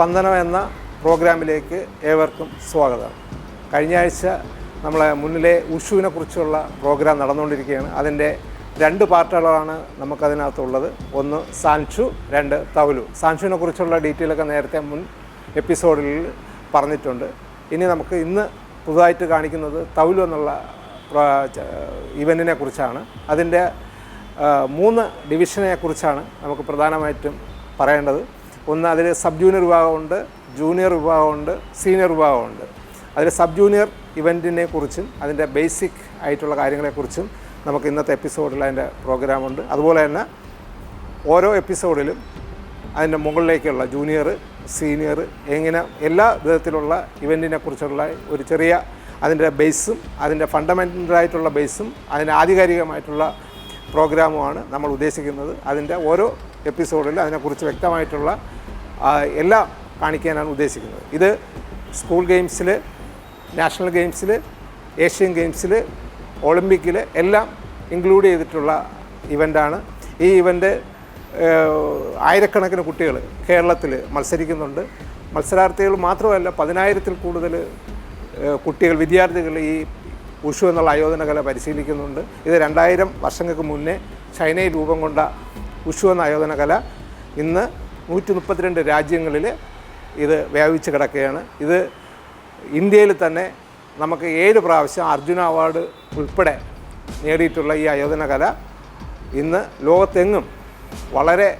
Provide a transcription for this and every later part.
സ്പന്ദനം എന്ന പ്രോഗ്രാമിലേക്ക് ഏവർക്കും സ്വാഗതം. കഴിഞ്ഞ ആഴ്ച നമ്മളെ മുന്നിലെ ഉഷുവിനെ കുറിച്ചുള്ള പ്രോഗ്രാം നടന്നുകൊണ്ടിരിക്കുകയാണ്. അതിന്റെ രണ്ട് പാർട്ടുകളാണ് നമുക്കതിനകത്തുള്ളത്. ഒന്ന് സാൻഷു രണ്ട് തവലു. സാൻഷുവിനെ കുറിച്ചുള്ള ഡീറ്റെയിലൊക്കെ നേരത്തെ മുൻ എപ്പിസോഡിൽ പറഞ്ഞിട്ടുണ്ട്. ഇനി നമുക്ക് ഇന്ന് പുതുതായിട്ട് കാണിക്കുന്നത് തവലു എന്നുള്ള ഇവന്റിനെ കുറിച്ചാണ്. അതിന്റെ മൂന്ന് ഡിവിഷനെ കുറിച്ചാണ് നമുക്ക് പ്രധാനമായിട്ടും പറയേണ്ടത്. ഒന്ന് അതിൽ സബ് ജൂനിയർ വിഭാഗമുണ്ട് ജൂനിയർ വിഭാഗമുണ്ട് സീനിയർ വിഭാഗമുണ്ട്. അതിൽ സബ് ജൂനിയർ ഇവന്റിനെ കുറിച്ചും അതിന്റെ ബേസിക് ആയിട്ടുള്ള കാര്യങ്ങളെക്കുറിച്ചും നമുക്ക് ഇന്നത്തെ എപ്പിസോഡിൽ അതിന്റെ പ്രോഗ്രാമുണ്ട്. അതുപോലെ തന്നെ ഓരോ എപ്പിസോഡിലും അതിന്റെ മുകളിലേക്കുള്ള ജൂനിയർ സീനിയർ എങ്ങനെ എല്ലാ വിധത്തിലുള്ള ഇവന്റിനെ കുറിച്ചുള്ള ഒരു ചെറിയ അതിന്റെ ബേസും അതിന്റെ ഫണ്ടമെന്റലായിട്ടുള്ള ബേസും അതിന്റെ ആധികാരികമായിട്ടുള്ള പ്രോഗ്രാമുമാണ് നമ്മൾ ഉദ്ദേശിക്കുന്നത്. അതിന്റെ ഓരോ എപ്പിസോഡിലും അതിനെക്കുറിച്ച് വ്യക്തമായിട്ടുള്ള എല്ലാം കാണിക്കാനാണ് ഉദ്ദേശിക്കുന്നത്. ഇത് സ്കൂൾ ഗെയിംസിൽ നാഷണൽ ഗെയിംസിൽ ഏഷ്യൻ ഗെയിംസിൽ ഒളിമ്പിക്കിൽ എല്ലാം ഇൻക്ലൂഡ് ചെയ്തിട്ടുള്ള ഇവന്റാണ് ഈ ഇവന്റ് ആയിരക്കണക്കിന് കുട്ടികൾ കേരളത്തിൽ മത്സരിക്കുന്നുണ്ട്. മത്സരാർത്ഥികൾ മാത്രമല്ല പതിനായിരത്തിൽ കൂടുതൽ കുട്ടികൾ വിദ്യാർത്ഥികൾ ഈ ഉഷു എന്നുള്ള ആയോധന കല പരിശീലിക്കുന്നുണ്ട്. ഇത് രണ്ടായിരം വർഷങ്ങൾക്ക് മുന്നേ ചൈനയിൽ രൂപം കൊണ്ട ഉഷു എന്ന ആയോധന കല ഇന്ന് നൂറ്റി മുപ്പത്തിരണ്ട് രാജ്യങ്ങളിൽ ഇത് വ്യാപിച്ച് കിടക്കുകയാണ്. ഇത് ഇന്ത്യയിൽ തന്നെ നമുക്ക് ഏഴ് പ്രാവശ്യം അർജുന അവാർഡ് ഉൾപ്പെടെ നേടിയിട്ടുള്ള ഈ ആയോധന കല ഇന്ന് ലോകത്തെങ്ങും വളരെ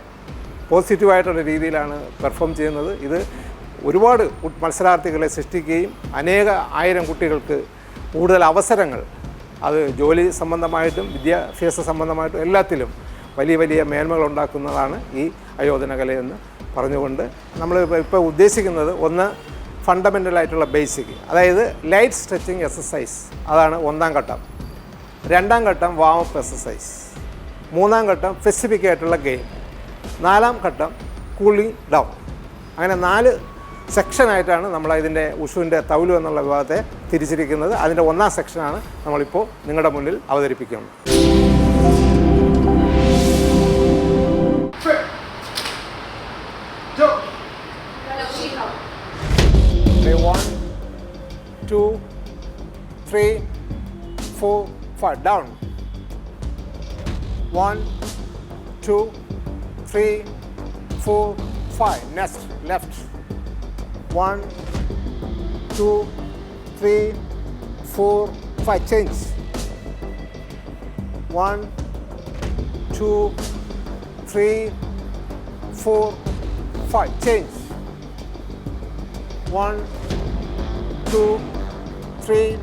പോസിറ്റീവായിട്ടുള്ള രീതിയിലാണ് പെർഫോം ചെയ്യുന്നത്. ഇത് ഒരുപാട് മത്സരാർത്ഥികളെ സൃഷ്ടിക്കുകയും അനേക ആയിരം കുട്ടികൾക്ക് കൂടുതൽ അവസരങ്ങൾ അത് ജോലി സംബന്ധമായിട്ടും വിദ്യാഭ്യാസ സംബന്ധമായിട്ടും എല്ലാത്തിലും വലിയ വലിയ മേന്മകൾ ഉണ്ടാക്കുന്നതാണ് ഈ അയോധന കലയെന്ന് പറഞ്ഞുകൊണ്ട് നമ്മൾ ഇപ്പോൾ ഉദ്ദേശിക്കുന്നത് ഒന്ന് ഫണ്ടമെന്റൽ ആയിട്ടുള്ള ബേസിക് അതായത് ലൈറ്റ് സ്ട്രെച്ചിങ് എക്സസൈസ്. അതാണ് ഒന്നാം ഘട്ടം. രണ്ടാം ഘട്ടം വാമപ്പ് എക്സസൈസ്. മൂന്നാം ഘട്ടം സ്പെസിഫിക് ആയിട്ടുള്ള ഗെയിം. നാലാം ഘട്ടം കൂളിംഗ് ഡൗൺ. അങ്ങനെ നാല് സെക്ഷനായിട്ടാണ് നമ്മൾ ഇതിന്റെ ഉഷുവിന്റെ തൗലു എന്നുള്ള വിഭാഗത്തെ തിരിച്ചിരിക്കുന്നത്. അതിന്റെ ഒന്നാം സെക്ഷനാണ് നമ്മളിപ്പോൾ നിങ്ങളുടെ മുന്നിൽ അവതരിപ്പിക്കുന്നത്. Down. One, two, three, four, five. Next, left. One, two, three, four, five. Change. One, two, three, four, five. Change. One, two, three,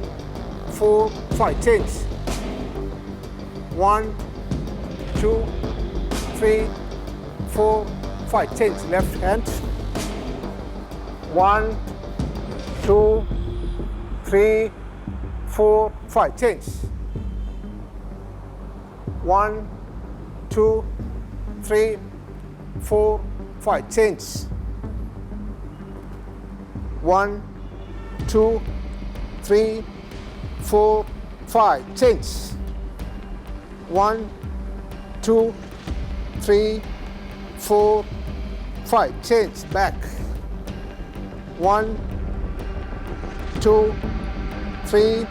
four, five. Change. One, two, three, four, five. Change. Left hand. One, two, three, four, five. Change. One, two, three, four, five. Change. One, two, three, four, five. Change. One, two, three, four, five. Change. Back. One, two, three,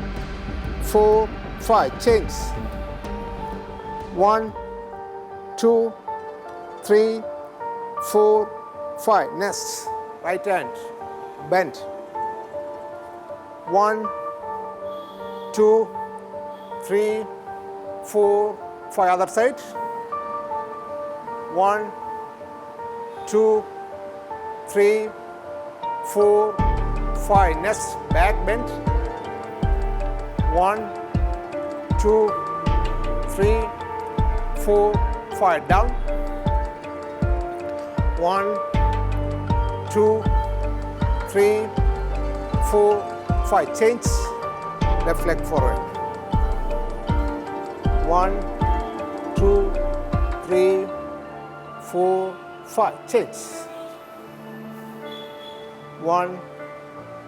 four, five. Change. One, two, three, four, five. Next. Right hand. Bend. One, two, three, four, five. Other side. One, two, three, four, five. Next, back bend. One, two, three, four, five. Down. One, two, three, four, five. Change. Left leg forward one, two, three, four, five. Change. One,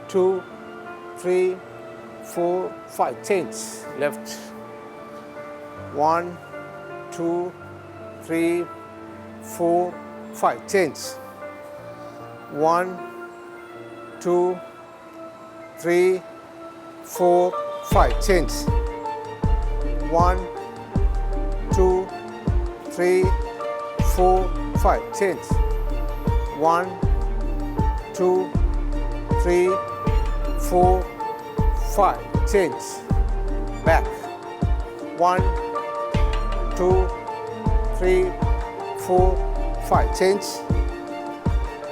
two, three, four, five. Change. Left. One, two, three, four, five. Change. One, two, three, four, five. Change. One, two, three, four, five. Change. One, two, three, four, five. Change. Back. One, two, three, four, five. Change.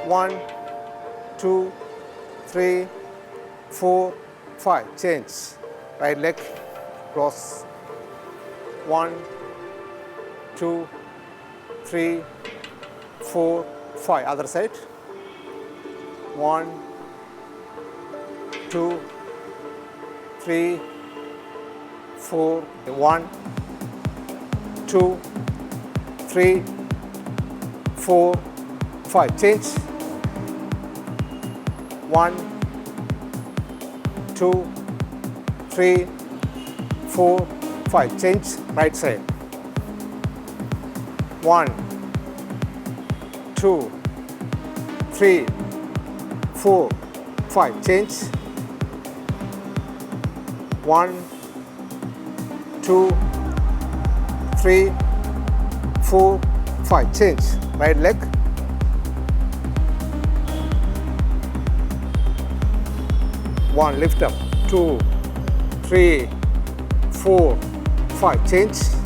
One, two, three, four, five. Change. Right leg. Cross. One, two, three, four, five. Other side. One, two, three, four. One, two, three, four, five. Change. One, two, three, four, five. Change right side. One, two, three, four, five. Change. One, two, three, four, five. Change. Right leg. One, lift up. Two, three, four, five. Change.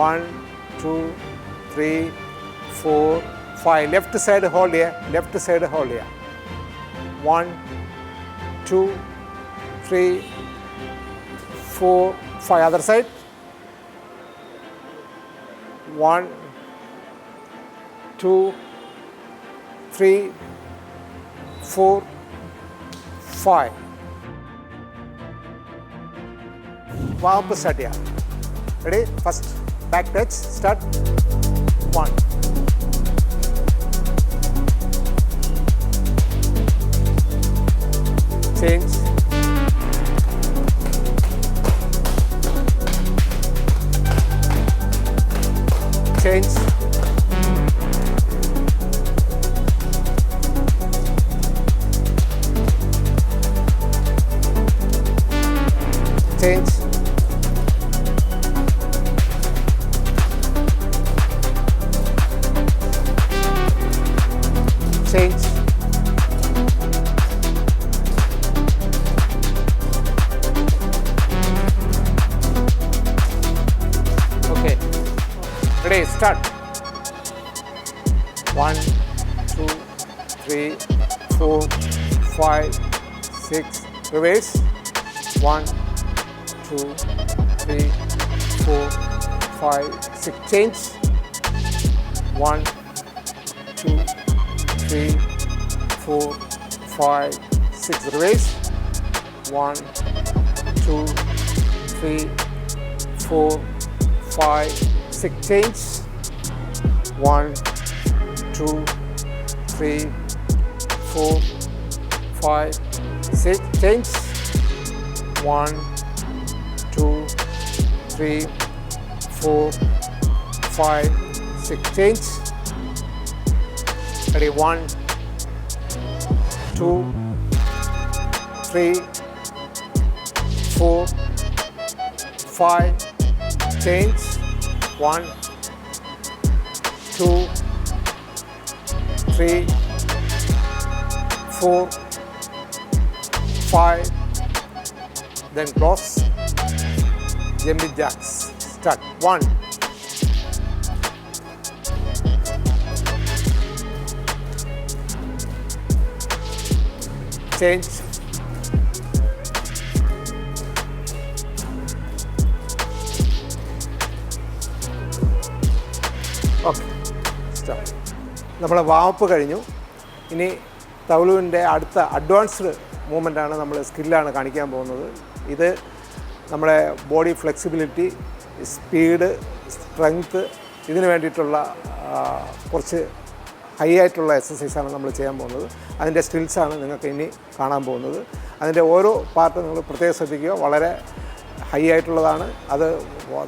One, two, three, four, five. Left side hold here. Left side hold here. One, two, three, four, five. Other side. One, two, three, four, five. One up, side here. Ready? First. First back touch start one six. Change. One, two, three, four, five, six. Reverse. One, two, three, four, five, six. Change. One, two, three, four, five, six. Change. One, two, three, four, 5 sixteenths 31 2 3 4 5 tenths 1 2 3 4 5 then cross. Jimmy Jacks. Start. 1 changed. Okay start നമ്മളെ warm up കഴിഞ്ഞു. ഇനി തവളുവിന്റെ അടുത്ത advanced മൂവ്മെന്റാണ് നമ്മൾ സ്കില്ലാണ് കാണിക്കാൻ പോകുന്നത്. ഇത് നമ്മുടെ body flexibility speed strength ഇതിന് വേണ്ടിയിട്ടുള്ള കുറച്ച് ഹൈ ആയിട്ടുള്ള എക്സസൈസാണ് നമ്മൾ ചെയ്യാൻ പോകുന്നത്. അതിന്റെ സ്റ്റിൽസാണ് നിങ്ങൾക്ക് ഇനി കാണാൻ പോകുന്നത്. അതിന്റെ ഓരോ പാർട്ട് നിങ്ങൾ പ്രത്യേകം ശ്രദ്ധിക്കുക. വളരെ ഹൈ ആയിട്ടുള്ളതാണ്. അത്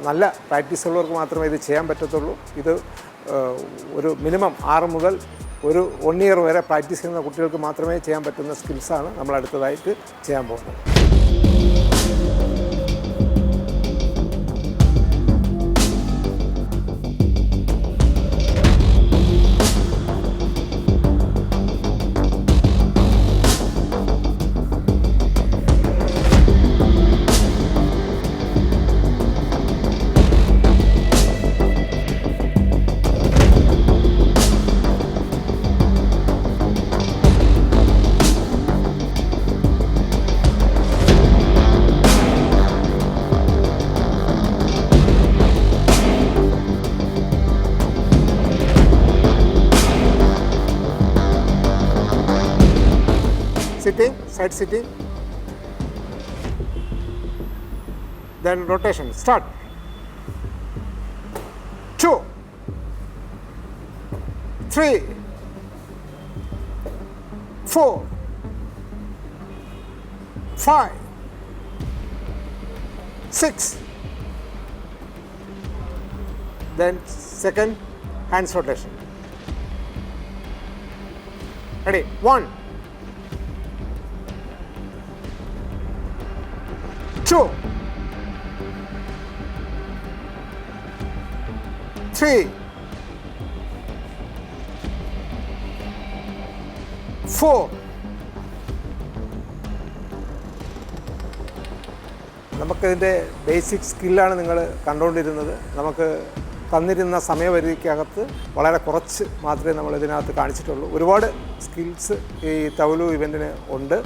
നല്ല പ്രാക്ടീസ് ഉള്ളവർക്ക് മാത്രമേ ഇത് ചെയ്യാൻ പറ്റത്തുള്ളൂ. ഇത് ഒരു മിനിമം ആറ് മുതൽ ഒരു വൺ ഇയർ വരെ പ്രാക്ടീസ് ചെയ്യുന്ന കുട്ടികൾക്ക് മാത്രമേ ചെയ്യാൻ പറ്റുന്ന സ്കിൽസാണ് നമ്മൾ അടുത്തതായിട്ട് ചെയ്യാൻ പോകുന്നത്. Sitting, side sitting. Then rotation. Start. Two, three, four, five, six. Then second hands rotation. Ready? One. Two, three, four. നമുക്കിതിന്റെ ബേസിക് സ്കില്ലാണ് നിങ്ങൾ കണ്ടുകൊണ്ടിരുന്നത്. നമുക്ക് തന്നിരുന്ന സമയപരിധിക്കകത്ത് വളരെ കുറച്ച് മാത്രമേ നമ്മൾ ഇതിനകത്ത് കാണിച്ചിട്ടുള്ളൂ. ഒരുപാട് സ്കിൽസ് ഈ തവലു ഇവന്റിന് ഉണ്ട്.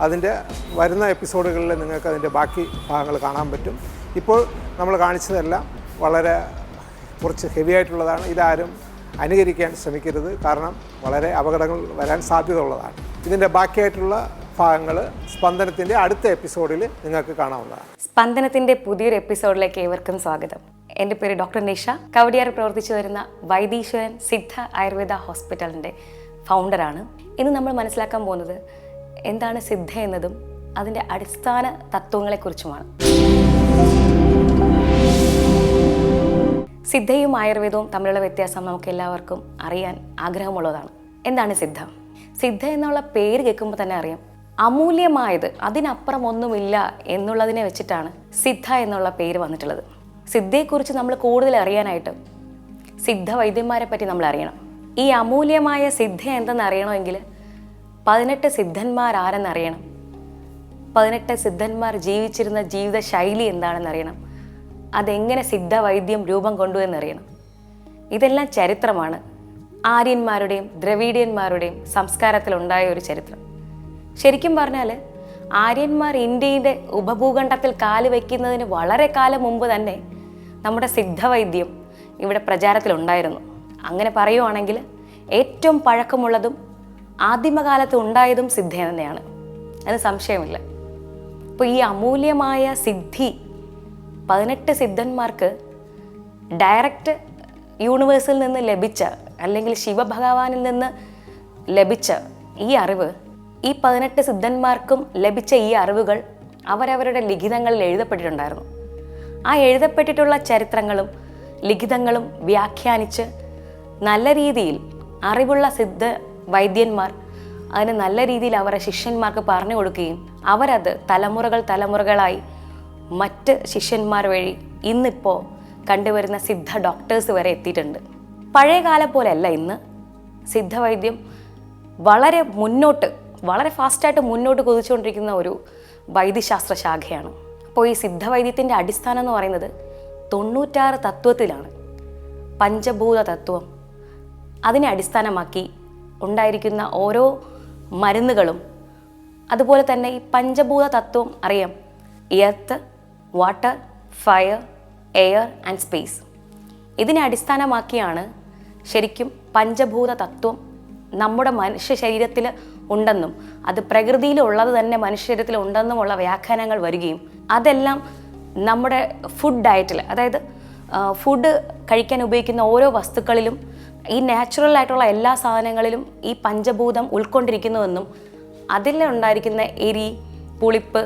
അതിന്റെ വരുന്ന എപ്പിസോഡുകളിൽ നിങ്ങൾക്ക് അതിന്റെ ബാക്കി ഭാഗങ്ങൾ കാണാൻ പറ്റും. ഇപ്പോൾ നമ്മൾ കാണിച്ചതെല്ലാം വളരെ കുറച്ച് ഹെവി ആയിട്ടുള്ളതാണ്. ഇതാരും അനുകരിക്കാൻ ശ്രമിക്കരുത്. കാരണം വളരെ അപകടങ്ങൾ വരാൻ സാധ്യത ഉള്ളതാണ് ഇതിന്റെ ബാക്കിയായിട്ടുള്ള ഭാഗങ്ങൾ സ്പന്ദനത്തിന്റെ അടുത്ത എപ്പിസോഡിൽ നിങ്ങൾക്ക് കാണാവുന്നതാണ്. സ്പന്ദനത്തിന്റെ പുതിയൊരു എപ്പിസോഡിലേക്ക് ഏവർക്കും സ്വാഗതം. എന്റെ പേര് ഡോക്ടർ നിഷ. കവടിയാർ പ്രവർത്തിച്ചു വരുന്ന വൈദീശ്വരൻ സിദ്ധ ആയുർവേദ ഹോസ്പിറ്റലിന്റെ ഫൗണ്ടറാണ് ഇന്ന് നമ്മൾ മനസ്സിലാക്കാൻ പോകുന്നത് എന്താണ് സിദ്ധ എന്നതും അതിന്റെ അടിസ്ഥാന തത്വങ്ങളെക്കുറിച്ചുമാണ്. സിദ്ധയും ആയുർവേദവും തമ്മിലുള്ള വ്യത്യാസം നമുക്ക് എല്ലാവർക്കും അറിയാൻ ആഗ്രഹമുള്ളതാണ്. എന്താണ് സിദ്ധ? സിദ്ധ എന്നുള്ള പേര് കേൾക്കുമ്പോൾ തന്നെ അറിയാം. അമൂല്യമായത് അതിനപ്പുറം ഒന്നുമില്ല എന്നുള്ളതിനെ വെച്ചിട്ടാണ് സിദ്ധ എന്നുള്ള പേര് വന്നിട്ടുള്ളത്. സിദ്ധയെക്കുറിച്ച് നമ്മൾ കൂടുതൽ അറിയാനായിട്ട് സിദ്ധ വൈദ്യന്മാരെ പറ്റി നമ്മൾ അറിയണം. ഈ അമൂല്യമായ സിദ്ധ എന്തെന്ന് അറിയണമെങ്കിൽ പതിനെട്ട് സിദ്ധന്മാർ ആരെന്നറിയണം പതിനെട്ട് സിദ്ധന്മാർ ജീവിച്ചിരുന്ന ജീവിത ശൈലി എന്താണെന്ന് അറിയണം അതെങ്ങനെ സിദ്ധവൈദ്യം രൂപം കൊണ്ടു എന്നറിയണം? ഇതെല്ലാം ചരിത്രമാണ്. ആര്യന്മാരുടെയും ദ്രവീഡിയന്മാരുടെയും സംസ്കാരത്തിലുണ്ടായ ഒരു ചരിത്രം. ശരിക്കും പറഞ്ഞാൽ ആര്യന്മാർ ഇന്ത്യയുടെ ഉപഭൂഖണ്ഡത്തിൽ കാൽ വയ്ക്കുന്നതിന് വളരെ കാലം മുമ്പ് തന്നെ നമ്മുടെ സിദ്ധവൈദ്യം ഇവിടെ പ്രചാരത്തിലുണ്ടായിരുന്നു. അങ്ങനെ പറയുവാണെങ്കിൽ ഏറ്റവും പഴക്കമുള്ളതും ആദിമകാലത്ത് ഉണ്ടായതും സിദ്ധ തന്നെയാണ്. അതിന് സംശയമില്ല. അപ്പോൾ ഈ അമൂല്യമായ സിദ്ധി പതിനെട്ട് സിദ്ധന്മാർക്ക് ഡയറക്റ്റ് യൂണിവേഴ്സിൽ നിന്ന് ലഭിച്ച അല്ലെങ്കിൽ ശിവഭഗവാനിൽ നിന്ന് ലഭിച്ച ഈ അറിവ് ഈ പതിനെട്ട് സിദ്ധന്മാർക്കും ലഭിച്ച ഈ അറിവുകൾ അവരവരുടെ ലിഖിതങ്ങളിൽ എഴുതപ്പെട്ടിട്ടുണ്ടായിരുന്നു. ആ എഴുതപ്പെട്ടിട്ടുള്ള ചരിത്രങ്ങളും ലിഖിതങ്ങളും വ്യാഖ്യാനിച്ച് നല്ല രീതിയിൽ അറിവുള്ള സിദ്ധ വൈദ്യന്മാർ. അതിന് നല്ല രീതിയിൽ അവരുടെ ശിഷ്യന്മാർക്ക് പറഞ്ഞു കൊടുക്കുകയും അവരത് തലമുറകൾ തലമുറകളായി മറ്റ് ശിഷ്യന്മാർ വഴി ഇന്നിപ്പോൾ കണ്ടുവരുന്ന സിദ്ധ ഡോക്ടേഴ്സ് വരെ എത്തിയിട്ടുണ്ട്. പഴയ കാലം പോലെയല്ല ഇന്ന്. സിദ്ധവൈദ്യം വളരെ മുന്നോട്ട് വളരെ ഫാസ്റ്റായിട്ട് മുന്നോട്ട് കൊതിച്ചുകൊണ്ടിരിക്കുന്ന ഒരു വൈദ്യശാസ്ത്ര ശാഖയാണ്. അപ്പോൾ ഈ സിദ്ധവൈദ്യത്തിന്റെ അടിസ്ഥാനം എന്ന് പറയുന്നത് തൊണ്ണൂറ്റാറ് തത്വത്തിലാണ്. പഞ്ചഭൂത തത്വം. അതിനെ അടിസ്ഥാനമാക്കി ഉണ്ടായിരിക്കുന്ന ഓരോ മരുന്നുകളും അതുപോലെ തന്നെ ഈ പഞ്ചഭൂത തത്വം അറിയാം. Earth water fire air and space ഇതിനെ അടിസ്ഥാനമാക്കിയാണ് ശരിക്കും പഞ്ചഭൂത തത്വം നമ്മുടെ മനുഷ്യ ശരീരത്തിൽ ഉണ്ടെന്നും അത് പ്രകൃതിയിലുള്ളത് തന്നെ മനുഷ്യ ശരീരത്തിൽ ഉണ്ടെന്നുമുള്ള വ്യാഖ്യാനങ്ങൾ വരികയും അതെല്ലാം നമ്മുടെ ഫുഡ് ഡയറ്റിൽ അതായത് ഫുഡ് കഴിക്കാൻ ഉപയോഗിക്കുന്ന ഓരോ വസ്തുക്കളിലും ഈ നാച്ചുറൽ ആയിട്ടുള്ള എല്ലാ സാധനങ്ങളിലും ഈ പഞ്ചഭൂതം ഉൾക്കൊണ്ടിരിക്കുന്നുവെന്നും അതിൽ ഉണ്ടായിരിക്കുന്ന എരി പുളിപ്പ്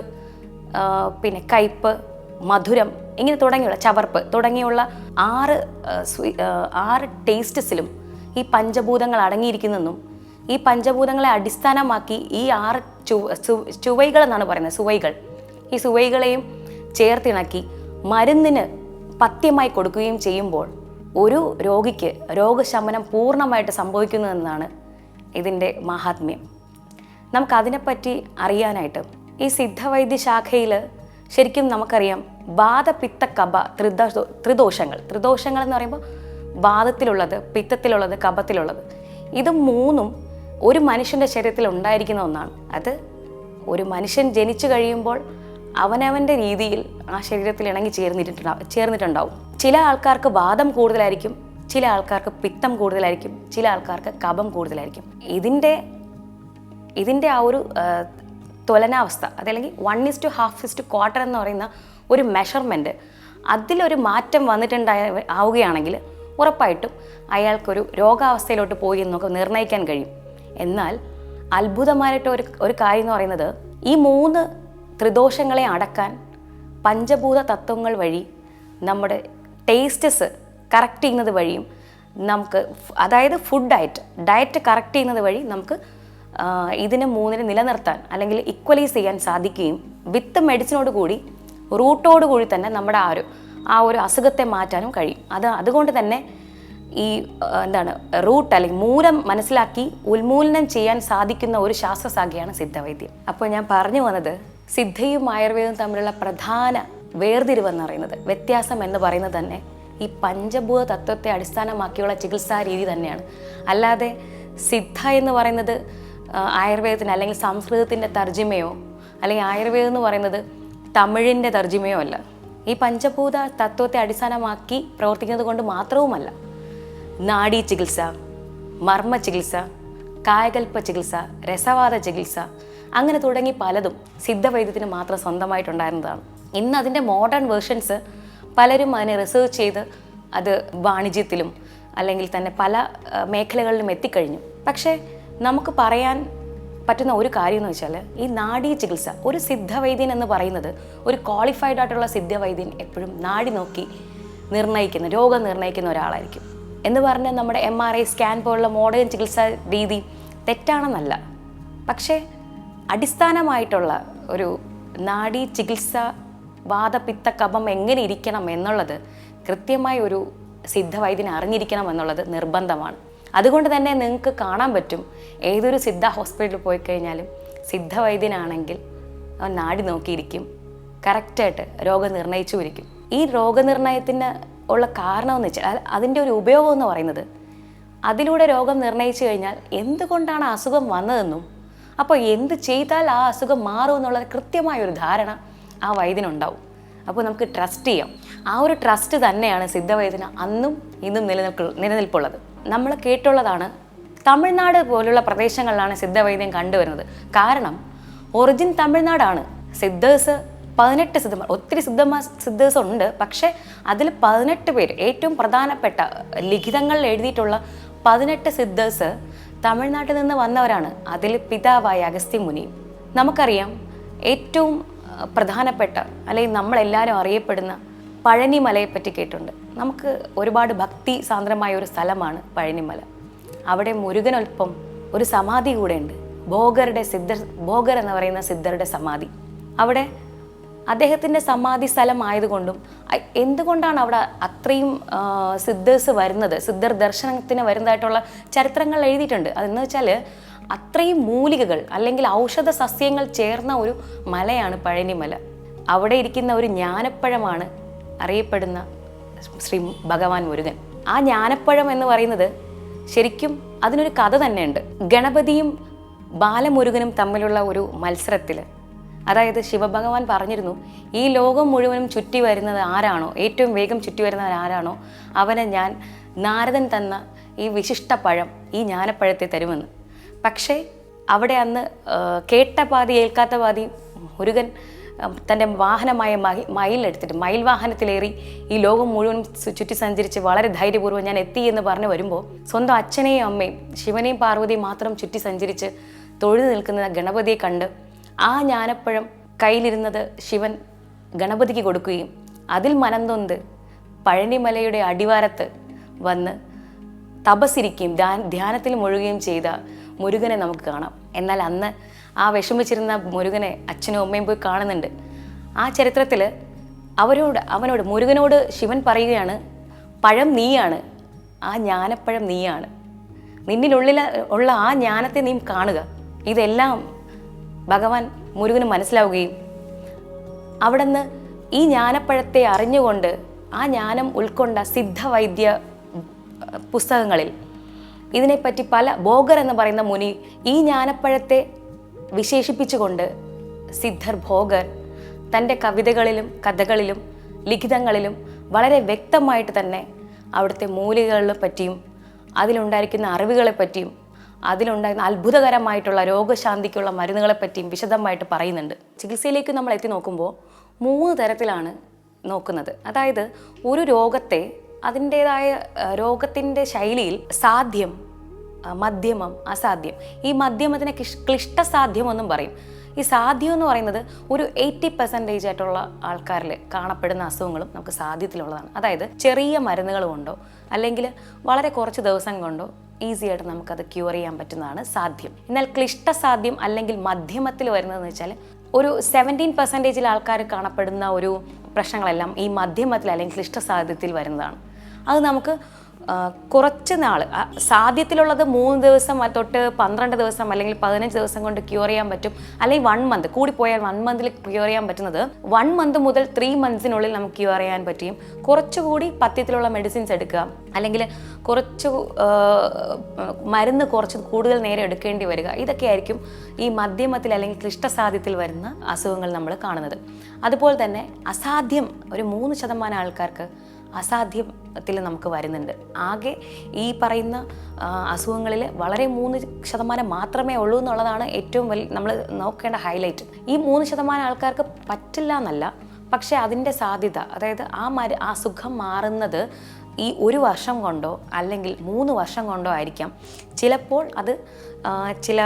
പിന്നെ കയ്പ്പ് മധുരം ഇങ്ങനെ തുടങ്ങിയുള്ള ചവർപ്പ് തുടങ്ങിയുള്ള ആറ് സ്വീ- ആറ് ടേസ്റ്റസിലും ഈ പഞ്ചഭൂതങ്ങൾ അടങ്ങിയിരിക്കുന്നെന്നും ഈ പഞ്ചഭൂതങ്ങളെ അടിസ്ഥാനമാക്കി ഈ ആറ് ചു ചുവൈകൾ എന്നാണ് പറയുന്നത് സുവൈകൾ. ഈ സുവൈകളെയും ചേർത്തിണക്കി മരുന്നിന് പഥ്യമായി കൊടുക്കുകയും ചെയ്യുമ്പോൾ ഒരു രോഗിക്ക് രോഗശമനം പൂർണമായിട്ട് സംഭവിക്കുന്നു എന്നതാണ് ഇതിന്റെ മഹാത്മ്യം. നമുക്കതിനെപ്പറ്റി അറിയാനായിട്ട് ഈ സിദ്ധവൈദ്യ ശാഖയിൽ ശരിക്കും നമുക്കറിയാം ബാധപിത്ത കബ ത്രിദോ ത്രിദോഷങ്ങൾ. ത്രിദോഷങ്ങൾ എന്ന് പറയുമ്പോൾ വാദത്തിലുള്ളത് പിത്തത്തിലുള്ളത് കപത്തിലുള്ളത്. ഇത് മൂന്നും ഒരു മനുഷ്യന്റെ ശരീരത്തിൽ ഉണ്ടായിരിക്കുന്ന ഒന്നാണ്. അത് ഒരു മനുഷ്യൻ ജനിച്ചു കഴിയുമ്പോൾ അവനവന്റെ രീതിയിൽ ആ ശരീരത്തിൽ ഇണങ്ങി ചേർന്നിട്ടുണ്ടാവും ചേർന്നിട്ടുണ്ടാവും. ചില ആൾക്കാർക്ക് വാദം കൂടുതലായിരിക്കും ചില ആൾക്കാർക്ക് പിത്തം കൂടുതലായിരിക്കും ചില ആൾക്കാർക്ക് കപം കൂടുതലായിരിക്കും. ഇതിന്റെ ഇതിന്റെ ആ ഒരു തുലനാവസ്ഥ അതല്ലെങ്കിൽ one is to half is to quarter എന്ന് പറയുന്ന ഒരു മെഷർമെന്റ് അതിലൊരു മാറ്റം വന്നിട്ടുണ്ടായ ആവുകയാണെങ്കിൽ ഉറപ്പായിട്ടും അയാൾക്കൊരു രോഗാവസ്ഥയിലോട്ട് പോയി എന്നൊക്കെ നിർണയിക്കാൻ കഴിയും. എന്നാൽ അത്ഭുതമായിട്ട് ഒരു ഒരു കാര്യം എന്ന് പറയുന്നത് ഈ മൂന്ന് ത്രിദോഷങ്ങളെ അടക്കാൻ പഞ്ചഭൂത തത്വങ്ങൾ വഴി നമ്മുടെ ടേസ്റ്റസ് കറക്റ്റ് ചെയ്യുന്നത് വഴിയും നമുക്ക് അതായത് ഫുഡ് ഡയറ്റ് ഡയറ്റ് കറക്റ്റ് ചെയ്യുന്നത് വഴി നമുക്ക് ഇതിനെ മൂന്നിനെ നിലനിർത്താൻ അല്ലെങ്കിൽ ഇക്വലൈസ് ചെയ്യാൻ സാധിക്കുകയും വിത്ത് മെഡിസിനോട് കൂടി റൂട്ടോട് കൂടി തന്നെ നമ്മുടെ ആ ഒരു ആ ഒരു അസുഖത്തെ മാറ്റാനും കഴിയും. അത് അതുകൊണ്ട് തന്നെ ഈ എന്താണ് റൂട്ട് അല്ലെങ്കിൽ മൂലം മനസ്സിലാക്കി ഉന്മൂലനം ചെയ്യാൻ സാധിക്കുന്ന ഒരു ശാസ്ത്രശാഖയാണ് സിദ്ധവൈദ്യം. അപ്പോൾ ഞാൻ പറഞ്ഞു വന്നത് സിദ്ധയും ആയുർവേദവും തമ്മിലുള്ള പ്രധാന വേർതിരിവെന്ന് പറയുന്നത്. വ്യത്യാസം എന്ന് പറയുന്നത് തന്നെ ഈ പഞ്ചഭൂത തത്വത്തെ അടിസ്ഥാനമാക്കിയുള്ള ചികിത്സാ രീതി തന്നെയാണ്. അല്ലാതെ സിദ്ധ എന്ന് പറയുന്നത് ആയുർവേദത്തിന് അല്ലെങ്കിൽ സംസ്കൃതത്തിന്റെ തർജിമയോ അല്ലെങ്കിൽ ആയുർവേദം എന്ന് പറയുന്നത് തമിഴിന്റെ തർജിമയോ അല്ല. ഈ പഞ്ചഭൂത തത്വത്തെ അടിസ്ഥാനമാക്കി പ്രവർത്തിക്കുന്നത് കൊണ്ട് മാത്രവുമല്ല. നാഡീ ചികിത്സ മർമ്മ ചികിത്സ കായകൽപ്പ ചികിത്സ രസവാദ ചികിത്സ അങ്ങനെ തുടങ്ങി പലതും സിദ്ധവൈദ്യത്തിന് മാത്രം സ്വന്തമായിട്ടുണ്ടായിരുന്നതാണ്. ഇന്ന് അതിന്റെ മോഡേൺ വേർഷൻസ് പലരും അതിനെ റിസർച്ച് ചെയ്ത് അത് വാണിജ്യത്തിലും അല്ലെങ്കിൽ തന്നെ പല മേഖലകളിലും എത്തിക്കഴിഞ്ഞു. പക്ഷേ നമുക്ക് പറയാൻ പറ്റുന്ന ഒരു കാര്യം എന്ന് വെച്ചാൽ ഈ നാഡീ ചികിത്സ ഒരു സിദ്ധവൈദ്യൻ എന്ന് പറയുന്നത് ഒരു ക്വാളിഫൈഡ് ആയിട്ടുള്ള സിദ്ധവൈദ്യൻ എപ്പോഴും നാടി നോക്കി നിർണയിക്കുന്ന രോഗം നിർണയിക്കുന്ന ഒരാളായിരിക്കും. എന്ന് പറഞ്ഞാൽ നമ്മുടെ എം ആർ ഐ സ്കാൻ പോലുള്ള മോഡേൺ ചികിത്സാ രീതി തെറ്റാണെന്നല്ല. പക്ഷേ അടിസ്ഥാനമായിട്ടുള്ള ഒരു നാഡി ചികിത്സ വാദപിത്ത കഫം എങ്ങനെ ഇരിക്കണം എന്നുള്ളത് കൃത്യമായി ഒരു സിദ്ധവൈദ്യനെ അറിഞ്ഞിരിക്കണം എന്നുള്ളത് നിർബന്ധമാണ്. അതുകൊണ്ട് തന്നെ നിങ്ങൾക്ക് കാണാൻ പറ്റും ഏതൊരു സിദ്ധ ഹോസ്പിറ്റലിൽ പോയി കഴിഞ്ഞാലും സിദ്ധവൈദ്യനാണെങ്കിൽ അവൻ നാടി നോക്കിയിരിക്കും. കറക്റ്റായിട്ട് രോഗം നിർണയിച്ചു ഇരിക്കും ഈ രോഗനിർണയത്തിന് ഉള്ള കാരണമെന്ന് വെച്ചാൽ അതിന്റെ ഒരു ഉപയോഗം എന്ന് പറയുന്നത് അതിലൂടെ രോഗം നിർണയിച്ചു കഴിഞ്ഞാൽ എന്തുകൊണ്ടാണ് അസുഖം വന്നതെന്നും അപ്പോൾ എന്ത് ചെയ്താൽ ആ അസുഖം മാറും എന്നുള്ളത് കൃത്യമായ ഒരു ധാരണ ആ വൈദ്യനുണ്ടാവും. അപ്പോൾ നമുക്ക് ട്രസ്റ്റ് ചെയ്യാം. ആ ഒരു ട്രസ്റ്റ് തന്നെയാണ് സിദ്ധവൈദ്യന് അന്നും ഇന്നും നിലനിൽക്കു നിലനിൽപ്പുള്ളത്. നമ്മൾ കേട്ടുള്ളതാണ് തമിഴ്നാട് പോലുള്ള പ്രദേശങ്ങളിലാണ് സിദ്ധവൈദ്യം കണ്ടുവരുന്നത്. കാരണം ഒറിജിൻ തമിഴ്നാടാണ്. സിദ്ധേഴ്സ് പതിനെട്ട് സിദ്ധന്മാർ ഒത്തിരി സിദ്ധമാ സിദ്ധേഴ്സ് ഉണ്ട്. പക്ഷേ അതിൽ പതിനെട്ട് പേര് ഏറ്റവും പ്രധാനപ്പെട്ട ലിഖിതങ്ങളിൽ എഴുതിയിട്ടുള്ള പതിനെട്ട് സിദ്ധേഴ്സ് തമിഴ്നാട്ടിൽ നിന്ന് വന്നവരാണ് അതിൽ പിതാവായ അഗസ്ത്യ മുനി. നമുക്കറിയാം ഏറ്റവും പ്രധാനപ്പെട്ട അല്ലെങ്കിൽ നമ്മളെല്ലാവരും അറിയപ്പെടുന്ന പഴനിമലയെ പറ്റി കേട്ടിട്ടുണ്ട്. നമുക്ക് ഒരുപാട് ഭക്തി സാന്ദ്രമായ ഒരു സ്ഥലമാണ് പഴനിമല. അവിടെ മുരുകനൊൽപ്പം ഒരു സമാധി കൂടെയുണ്ട്. ഭോഗരുടെ സിദ്ധർ ഭോഗർ എന്ന് പറയുന്ന സിദ്ധരുടെ സമാധി. അവിടെ അദ്ദേഹത്തിന്റെ സമാധി സ്ഥലം ആയതുകൊണ്ടും എന്തുകൊണ്ടാണ് അവിടെ അത്രയും സിദ്ധേഴ്സ് വരുന്നത്? സിദ്ധർ ദർശനത്തിന് വരുന്നതായിട്ടുള്ള ചരിത്രങ്ങൾ എഴുതിയിട്ടുണ്ട്. അതെന്ന് വെച്ചാൽ അത്രയും മൂലികകൾ അല്ലെങ്കിൽ ഔഷധ സസ്യങ്ങൾ ചേർന്ന ഒരു മലയാണ് പഴനിമല. അവിടെ ഇരിക്കുന്ന ഒരു ജ്ഞാനപ്പഴമാണ് അറിയപ്പെടുന്ന ശ്രീ ഭഗവാൻ മുരുകൻ. ആ ജ്ഞാനപ്പഴം എന്ന് പറയുന്നത് ശരിക്കും അതിനൊരു കഥ തന്നെയുണ്ട്. ഗണപതിയും ബാലമുരുകനും തമ്മിലുള്ള ഒരു മത്സരത്തിൽ അതായത് ശിവഭഗവാൻ പറഞ്ഞിരുന്നു ഈ ലോകം മുഴുവനും ചുറ്റി വരുന്നത് ആരാണോ? ഏറ്റവും വേഗം ചുറ്റി വരുന്നവർ ആരാണോ? അവനെ ഞാൻ നാരദൻ തന്ന ഈ വിശിഷ്ട പഴം ഈ ജ്ഞാനപ്പഴത്തെ തരുമെന്ന്. പക്ഷേ അവിടെ അന്ന് കേട്ട പാതി ഏൽക്കാത്ത പാതി മുരുകൻ തന്റെ വാഹനമായ മഹി മയിലെടുത്തിട്ട് മയിൽ വാഹനത്തിലേറി ഈ ലോകം മുഴുവൻ ചുറ്റി സഞ്ചരിച്ച് വളരെ ധൈര്യപൂർവം ഞാൻ എത്തി എന്ന് പറഞ്ഞു വരുമ്പോൾ സ്വന്തം അച്ഛനെയും അമ്മയും ശിവനെയും പാർവതിയും മാത്രം ചുറ്റി സഞ്ചരിച്ച് തൊഴുതു നിൽക്കുന്ന ഗണപതിയെ കണ്ട് ആ ജ്ഞാനപ്പഴം കയ്യിലിരുന്നത് ശിവൻ ഗണപതിക്ക് കൊടുക്കുകയും അതിൽ മനംതൊന്ത് പഴനിമലയുടെ അടിവാരത്ത് വന്ന് തപസ്സിരിക്കുകയും ധ്യാ- ധ്യാനത്തിൽ മുഴുകുകയും ചെയ്ത മുരുകനെ നമുക്ക് കാണാം. എന്നാൽ അന്ന് ആ വിഷമിച്ചിരുന്ന മുരുകനെ അച്ഛനും അമ്മയും പോയി കാണുന്നുണ്ട്. ആ ചരിത്രത്തിൽ അവരോട് അവനോട് മുരുകനോട് ശിവൻ പറയുകയാണ് പഴം നീയാണ് ആ ജ്ഞാനപ്പഴം നീയാണ്. നിന്നിനുള്ളിൽ ഉള്ള ആ ജ്ഞാനത്തെ നീ കാണുക. ഇതെല്ലാം ഭഗവാൻ മുരുകന് മനസ്സിലാവുകയും അവിടുന്ന് ഈ ജ്ഞാനപ്പഴത്തെ അറിഞ്ഞുകൊണ്ട് ആ ജ്ഞാനം ഉൾക്കൊണ്ട സിദ്ധവൈദ്യ പുസ്തകങ്ങളിൽ ഇതിനെപ്പറ്റി പല ഭോഗർ എന്ന് പറയുന്ന മുനി ഈ ജ്ഞാനപ്പഴത്തെ വിശേഷിപ്പിച്ചുകൊണ്ട് സിദ്ധർ ഭോഗർ തന്റെ കവിതകളിലും കഥകളിലും ലിഖിതങ്ങളിലും വളരെ വ്യക്തമായിട്ട് തന്നെ അവിടുത്തെ മൂലികളെ പറ്റിയും അതിലുണ്ടായിരിക്കുന്ന അറിവുകളെ പറ്റിയും അതിലുണ്ടായിരുന്ന അത്ഭുതകരമായിട്ടുള്ള രോഗശാന്തിക്കുള്ള മരുന്നുകളെ പറ്റിയും വിശദമായിട്ട് പറയുന്നുണ്ട്. ചികിത്സയിലേക്ക് നമ്മൾ എത്തി നോക്കുമ്പോൾ മൂന്ന് തരത്തിലാണ് നോക്കുന്നത്. അതായത് ഒരു രോഗത്തെ അതിന്റേതായ രോഗത്തിന്റെ ശൈലിയിൽ സാധ്യം മധ്യമം അസാധ്യം. ഈ മധ്യമത്തിനെ കിഷ് ക്ലിഷ്ടസാധ്യം എന്നും പറയും. ഈ സാധ്യം എന്ന് പറയുന്നത് ഒരു എയ്റ്റി പെർസെന്റേജ് ആയിട്ടുള്ള ആൾക്കാരിൽ കാണപ്പെടുന്ന അസുഖങ്ങളും നമുക്ക് സാധ്യത്തിലുള്ളതാണ് അതായത് ചെറിയ മരുന്നുകൾ കൊണ്ടോ അല്ലെങ്കിൽ വളരെ കുറച്ച് ദിവസം കൊണ്ടോ ഈസി ആയിട്ട് നമുക്കത് ക്യൂർ ചെയ്യാൻ പറ്റുന്നതാണ് സാധ്യം. എന്നാൽ ക്ലിഷ്ട സാധ്യം അല്ലെങ്കിൽ മധ്യമത്തിൽ വരുന്നതെന്ന് വെച്ചാൽ ഒരു സെവന്റീൻ പെർസെന്റേജിൽ ആൾക്കാർ കാണപ്പെടുന്ന ഒരു പ്രശ്നങ്ങളെല്ലാം ഈ മധ്യമത്തിൽ അല്ലെങ്കിൽ ക്ലിഷ്ട സാധ്യത്തിൽ വരുന്നതാണ്. അത് നമുക്ക് കുറച്ച് നാൾ സാധ്യത്തിലുള്ളത് മൂന്ന് ദിവസം തൊട്ട് പന്ത്രണ്ട് ദിവസം അല്ലെങ്കിൽ പതിനഞ്ച് ദിവസം കൊണ്ട് ക്യൂർ ചെയ്യാൻ പറ്റും. അല്ലെങ്കിൽ വൺ മന്ത് കൂടിപ്പോയാൽ വൺ മന്തിൽ ക്യൂർ ചെയ്യാൻ പറ്റുന്നത് വൺ മന്ത് മുതൽ ത്രീ മന്ത്സിനുള്ളിൽ നമുക്ക് ക്യൂർ ചെയ്യാൻ പറ്റും. കുറച്ചുകൂടി പത്യത്തിലുള്ള മെഡിസിൻസ് എടുക്കുക. അല്ലെങ്കിൽ കുറച്ച് മരുന്ന് കുറച്ച് കൂടുതൽ നേരം എടുക്കേണ്ടി വരിക. ഇതൊക്കെ ആയിരിക്കും ഈ മധ്യമത്തിൽ അല്ലെങ്കിൽ ക്ലിഷ്ടസാധ്യത്തിൽ വരുന്ന അസുഖങ്ങൾ നമ്മൾ കാണുന്നത്. അതുപോലെ തന്നെ അസാധ്യം ഒരു മൂന്ന് ശതമാനം ആൾക്കാർക്ക് അസാധ്യത്തിൽ നമുക്ക് വരുന്നുണ്ട്. ആകെ ഈ പറയുന്ന അസുഖങ്ങളിൽ വളരെ മൂന്ന് ശതമാനം മാത്രമേ ഉള്ളൂ എന്നുള്ളതാണ് ഏറ്റവും വലിയ നമ്മൾ നോക്കേണ്ട ഹൈലൈറ്റ്. ഈ മൂന്ന് ശതമാനം ആൾക്കാർക്ക് പറ്റില്ല എന്നല്ല പക്ഷേ അതിന്റെ സാധ്യത അതായത് ആ മരു ആ സുഖം മാറുന്നത് ഈ ഒരു വർഷം കൊണ്ടോ അല്ലെങ്കിൽ മൂന്ന് വർഷം കൊണ്ടോ ആയിരിക്കാം. ചിലപ്പോൾ അത് ചില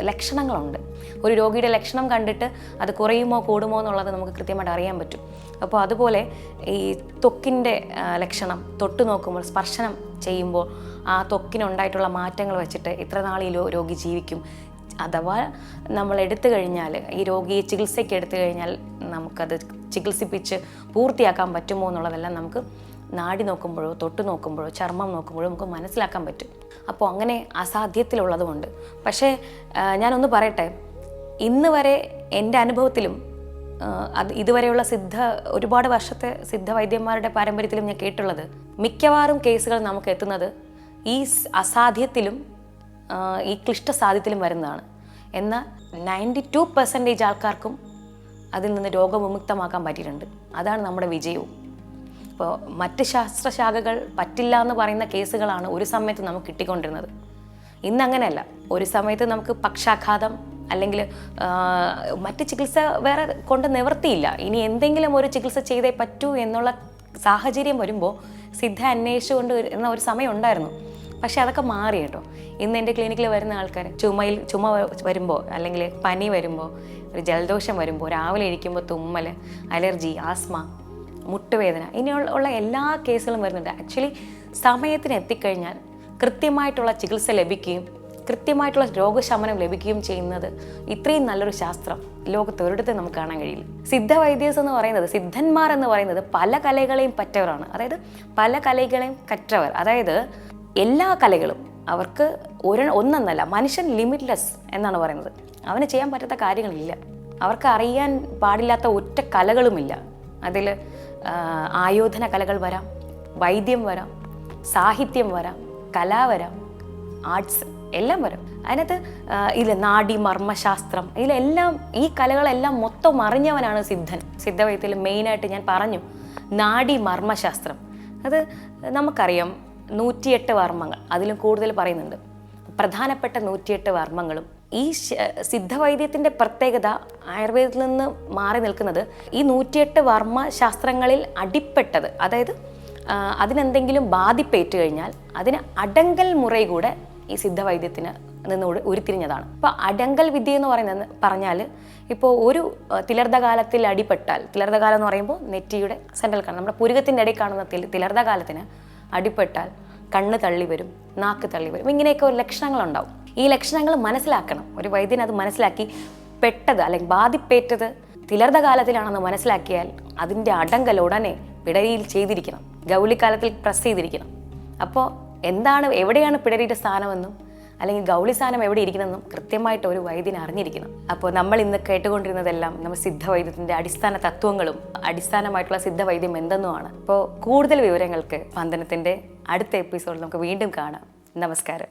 ലക്ഷണങ്ങളുണ്ട്. ഒരു രോഗിയുടെ ലക്ഷണം കണ്ടിട്ട് അത് കുറയുമോ കൂടുമോ എന്നുള്ളത് നമുക്ക് കൃത്യമായിട്ട് അറിയാൻ പറ്റും. അപ്പോൾ അതുപോലെ ഈ ത്വക്കിന്റെ ലക്ഷണം തൊട്ട് നോക്കുമ്പോൾ സ്പർശനം ചെയ്യുമ്പോൾ ആ ത്വക്കിനുണ്ടായിട്ടുള്ള മാറ്റങ്ങൾ വെച്ചിട്ട് ഇത്ര നാൾ രോഗി ജീവിക്കും. അഥവാ നമ്മൾ എടുത്തു കഴിഞ്ഞാൽ ഈ രോഗിയെ ചികിത്സയ്ക്ക് എടുത്തു കഴിഞ്ഞാൽ നമുക്കത് ചികിത്സിപ്പിച്ച് പൂർത്തിയാക്കാൻ പറ്റുമോ എന്നുള്ളതെല്ലാം നമുക്ക് നാടി നോക്കുമ്പോഴോ തൊട്ട് നോക്കുമ്പോഴോ ചർമ്മം നോക്കുമ്പോഴോ നമുക്ക് മനസ്സിലാക്കാൻ പറ്റും. അപ്പോൾ അങ്ങനെ അസാധ്യത്തിലുള്ളതുകൊണ്ട് പക്ഷേ ഞാനൊന്ന് പറയട്ടെ. ഇന്ന് വരെ എന്റെ അനുഭവത്തിലും അത് ഇതുവരെയുള്ള സിദ്ധ ഒരുപാട് വർഷത്തെ സിദ്ധ വൈദ്യന്മാരുടെ പാരമ്പര്യത്തിലും ഞാൻ കേട്ടുള്ളത്. മിക്കവാറും കേസുകൾ നമുക്ക് എത്തുന്നത് ഈ അസാധ്യത്തിലും ഈ ക്ലിഷ്ട സാധ്യത്തിലും വരുന്നതാണ്. എന്നാൽ നയന്റി ടു പെർസെന്റേജ് ആൾക്കാർക്കും അതിൽ നിന്ന് രോഗവിമുക്തമാക്കാൻ പറ്റിയിട്ടുണ്ട്. അതാണ് നമ്മുടെ വിജയവും. ഇപ്പോൾ മറ്റ് ശാസ്ത്രശാഖകൾ പറ്റില്ല എന്ന് പറയുന്ന കേസുകളാണ് ഒരു സമയത്ത് നമുക്ക് കിട്ടിക്കൊണ്ടിരുന്നത്. ഇന്നങ്ങനെയല്ല. ഒരു സമയത്ത് നമുക്ക് പക്ഷാഘാതം അല്ലെങ്കിൽ മറ്റ് ചികിത്സ വേറെ കൊണ്ട് നിവർത്തിയില്ല. ഇനി എന്തെങ്കിലും ഒരു ചികിത്സ ചെയ്തേ പറ്റൂ എന്നുള്ള സാഹചര്യം വരുമ്പോൾ സിദ്ധ അന്വേഷിച്ചുകൊണ്ട് എന്ന ഒരു സമയം ഉണ്ടായിരുന്നു. പക്ഷേ അതൊക്കെ മാറി കേട്ടോ. ഇന്ന് എന്റെ ക്ലിനിക്കിൽ വരുന്ന ആൾക്കാർ ചുമയിൽ ചുമ വരുമ്പോൾ അല്ലെങ്കിൽ പനി വരുമ്പോൾ ഒരു ജലദോഷം വരുമ്പോൾ രാവിലെ ഇരിക്കുമ്പോൾ തുമ്മൽ അലർജി ആസ്മ മുട്ടുവേദന ഇനിയുള്ള എല്ലാ കേസുകളും വരുന്നുണ്ട്. ആക്ച്വലി സമയത്തിന് എത്തിക്കഴിഞ്ഞാൽ കൃത്യമായിട്ടുള്ള ചികിത്സ ലഭിക്കുകയും കൃത്യമായിട്ടുള്ള രോഗശമനം ലഭിക്കുകയും ചെയ്യുന്നത് ഇത്രയും നല്ലൊരു ശാസ്ത്രം ലോകത്ത് ഒരിടത്തും നമുക്ക് കാണാൻ കഴിയില്ല. സിദ്ധ വൈദ്യസ് എന്ന് പറയുന്നത് സിദ്ധന്മാർ എന്ന് പറയുന്നത് പല കലകളെയും പറ്റവരാണ്. അതായത് പല കലകളെയും കറ്റവർ. അതായത് എല്ലാ കലകളും അവർക്ക് ഒരു ഒന്നെന്നല്ല മനുഷ്യൻ ലിമിറ്റ്ലെസ് എന്നാണ് പറയുന്നത്. അവന് ചെയ്യാൻ പറ്റാത്ത കാര്യങ്ങളില്ല. അവർക്ക് അറിയാൻ പാടില്ലാത്ത ഒറ്റ കലകളുമില്ല. അതിൽ ആയോധന കലകൾ വരാം വൈദ്യം വരാം സാഹിത്യം വരാം കല വരാം ആർട്സ് എല്ലാം വരും. അതിനകത്ത് ഇതിൽ നാഡി മർമ്മശാസ്ത്രം ഇതിലെല്ലാം ഈ കലകളെല്ലാം മൊത്തം അറിഞ്ഞവനാണ് സിദ്ധൻ. സിദ്ധവൈദ്യത്തിൽ മെയിനായിട്ട് ഞാൻ പറഞ്ഞു നാടി മർമ്മശാസ്ത്രം. അത് നമുക്കറിയാം നൂറ്റിയെട്ട് വർമ്മങ്ങൾ. അതിലും കൂടുതൽ പറയുന്നുണ്ട്. പ്രധാനപ്പെട്ട നൂറ്റിയെട്ട് വർമ്മങ്ങളും. ഈ സിദ്ധവൈദ്യത്തിന്റെ പ്രത്യേകത ആയുർവേദത്തിൽ നിന്ന് മാറി നിൽക്കുന്നത് ഈ നൂറ്റിയെട്ട് വർമ്മ ശാസ്ത്രങ്ങളിൽ അടിപ്പെട്ടത്. അതായത് അതിനെന്തെങ്കിലും ബാധിപ്പേറ്റ് കഴിഞ്ഞാൽ അതിന് അടങ്കൽ മുറയിൽ കൂടെ ഈ സിദ്ധവൈദ്യത്തിന് നിന്നോട് ഉരുത്തിരിഞ്ഞതാണ്. അപ്പോൾ അടങ്കൽ വിദ്യ എന്ന് പറയുന്നത് പറഞ്ഞാൽ ഇപ്പോൾ ഒരു തിലർദ്ധകാലത്തിൽ അടിപ്പെട്ടാൽ തിലർദ്ധകാലം എന്ന് പറയുമ്പോൾ നെറ്റിയുടെ സെൻട്രൽ കാണും നമ്മുടെ പുരുകത്തിന്റെ ഇടയിൽ കാണുന്ന തിലർദ്ധകാലത്തിന് അടിപ്പെട്ടാൽ കണ്ണ് തള്ളി വരും നാക്ക് തള്ളി വരും. ഇങ്ങനെയൊക്കെ ഒരു ലക്ഷണങ്ങളുണ്ടാവും. ഈ ലക്ഷണങ്ങൾ മനസ്സിലാക്കണം. ഒരു വൈദ്യൻ അത് മനസ്സിലാക്കി പെട്ടത് അല്ലെങ്കിൽ ബാധിപ്പേറ്റത് തിലർദ്ധകാലത്തിലാണെന്ന് മനസ്സിലാക്കിയാൽ അതിന്റെ അടങ്കൽ ഉടനെ പിടരിയിൽ ചെയ്തിരിക്കണം. ഗൗളിക്കാലത്തിൽ പ്രസ് ചെയ്തിരിക്കണം. അപ്പോൾ എന്താണ് എവിടെയാണ് പിടരിയുടെ സ്ഥാനമെന്നും അല്ലെങ്കിൽ ഗൗളി സ്ഥാനം എവിടെ ഇരിക്കുന്നതെന്നും കൃത്യമായിട്ട് ഒരു വൈദ്യൻ അറിഞ്ഞിരിക്കുന്നു അപ്പോൾ നമ്മൾ ഇന്ന് കേട്ടുകൊണ്ടിരുന്നതെല്ലാം നമ്മൾ സിദ്ധവൈദ്യത്തിന്റെ അടിസ്ഥാന തത്വങ്ങളും അടിസ്ഥാനമായിട്ടുള്ള സിദ്ധവൈദ്യം എന്തെന്നുമാണ്. അപ്പോൾ കൂടുതൽ വിവരങ്ങൾക്ക് വന്ദനത്തിന്റെ അടുത്ത എപ്പിസോഡിൽ നമുക്ക് വീണ്ടും കാണാം. നമസ്കാരം.